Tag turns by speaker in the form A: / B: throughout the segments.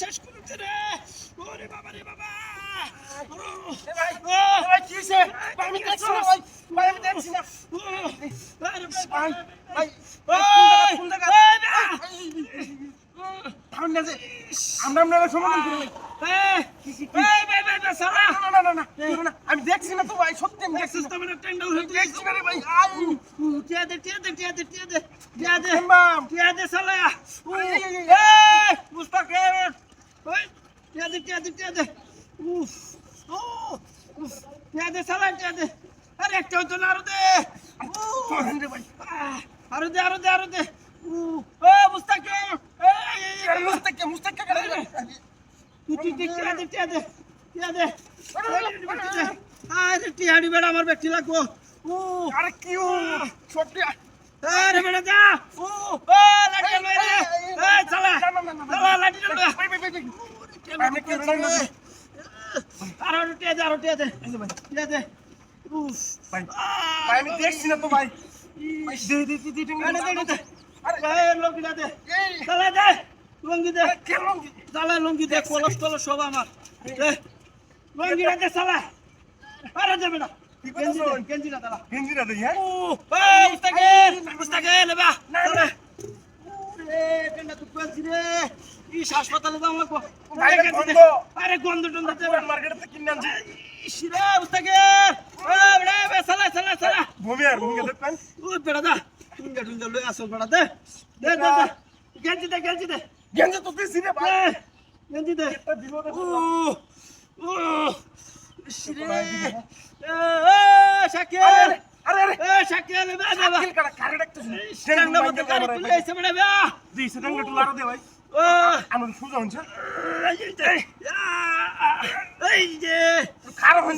A: শেষ করতে রে ওরে বাবা রে বাবা
B: এ ভাই এ ভাই কি হইছে আমি দেখছি না না যে আমরা আমরা সমাধান করে লই
A: এই ভাই
B: না না না না না দেখছি না তো ভাই সত্যি আমি দেখছি না।
A: সিস্টেমের টেন্ডার হয়ে
B: দেখছি না রে ভাই আই,
A: টিয়া দে টিয়া দে টিয়া দে টিয়া দে টিয়া দে
B: বাম।
A: টিয়া দে সালা
B: এই, এই, এই,
A: এই মুস্তাকিম ওই টিয়া দে টিয়া দে টিয়া দে উফ ও উফ টিয়া দে সালা টিয়া দে আরে একটা হতো না আরও দে উফ,
B: থামেন রে ভাই।
A: আহ, আরও দে আরও দে আরও দে উফ, ও মুস্তাকিম এই, এই,
B: আরে
A: এই,
B: মুস্তাকে, মুস্তাকে কেন রে?
A: তুই তুই তুই টিয়া দে টিয়া দে টিয়া দে আরে টিয়াড়ি বেড়া আমার ব্যক্তি লাগবো উফ
B: আরে কি ও, সত্যি
A: আরে বেড়া যা ও ও লাঠি লয়ে রে এই চালা। চালা লাঠি
B: ভাই। আমি কি বেড়া না?
A: আর টিয়া দে আর টিয়া দে টিয়া দে উফ
B: ভাই, ভাই, আমি দেখছি না তো ভাই ভাই, দে, দে, দে, দে, দে,
A: দে দে
B: আরে,
A: আরে লঙ্গি দে চালা দে লঙ্গি দে
B: আরে, কেন?
A: চালা লঙ্গি দে কলস টলস সব আমার দে লঙ্গি দে চালা দে? দে গেঞ্জি না চালা
B: গেঞ্জিটা দেই, হ্যাঁ?
A: ও মুস্তাকিল মুস্তাকিল এবা
B: না, না।
A: ওরে কেন তুই পেয়েছি রে? ই হাসপাতালে লাগবো
B: ভাই,
A: আরে দে।
B: গন্ধ।
A: টন্ধ দে।
B: সুপার মার্কেটে তো কিনে আনছি।
A: ইসরে মুস্তাকিল ও বড়ে বে সালা সালা সালা।
B: ভূমি আর ভূমি দেখবেন
A: ও বেড়া দা টুঙ্গা টুঙ্গা লই আসো বেড়া দে। দে দে দে। গেঞ্জি দে গেঞ্জি দে।
B: গেঞ্জি তো দিছি রে ভাই।
A: গেঞ্জি দে।
B: দিব রে
A: ও ও।
B: দে আমার খারাপ হন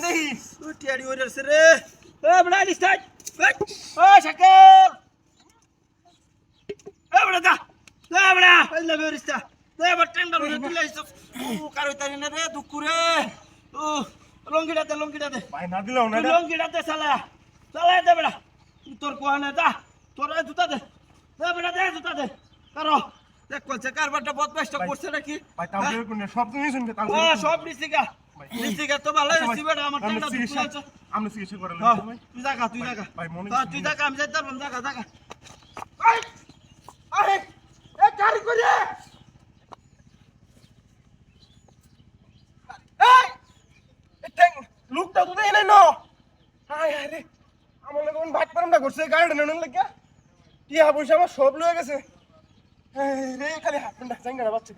A: ও টিয়ারি ওরে রে এ বড়া ও শাকিল এ দা এ বড়া এই লাগে রিস্তা এ বড় টেন্ডার হয়ে তুলে এসে কারও তারি না রে দুঃখ ও লঙ্গিটা দে লঙ্গিটা দে
B: ভাই না দিলাও না
A: লঙ্গিটা দে। সালা সালা দে বড়া তোর কোহানে দা তোর জুতা দে। দে বড়া দে জুতা দে। কারও। দেখ কলছে কারবারটা বদমাইশটা করছে নাকি?
B: ভাই তাও দিয়ে কোন সব তুমি শুনবে তাও
A: ও সব নিছিগা নিছিগা তো ভালো হইছে বেটা আমার
B: চিকিৎসা
A: তুলে
B: আমরা চিকিৎসা করে
A: হ্যাঁ, তুই জাগা তুই জাগা।
B: ভাই, মনে
A: হ্যাঁ, তুই। জাগা আমি যাইতে পারব না, জাগা জাগা
B: আরে আরে এ গাড়ি করে এই এ ট্যাং আমার সব লয়ে গেছে। রে খালি হাত পান্ডা জাঙ্গা বাচ্চা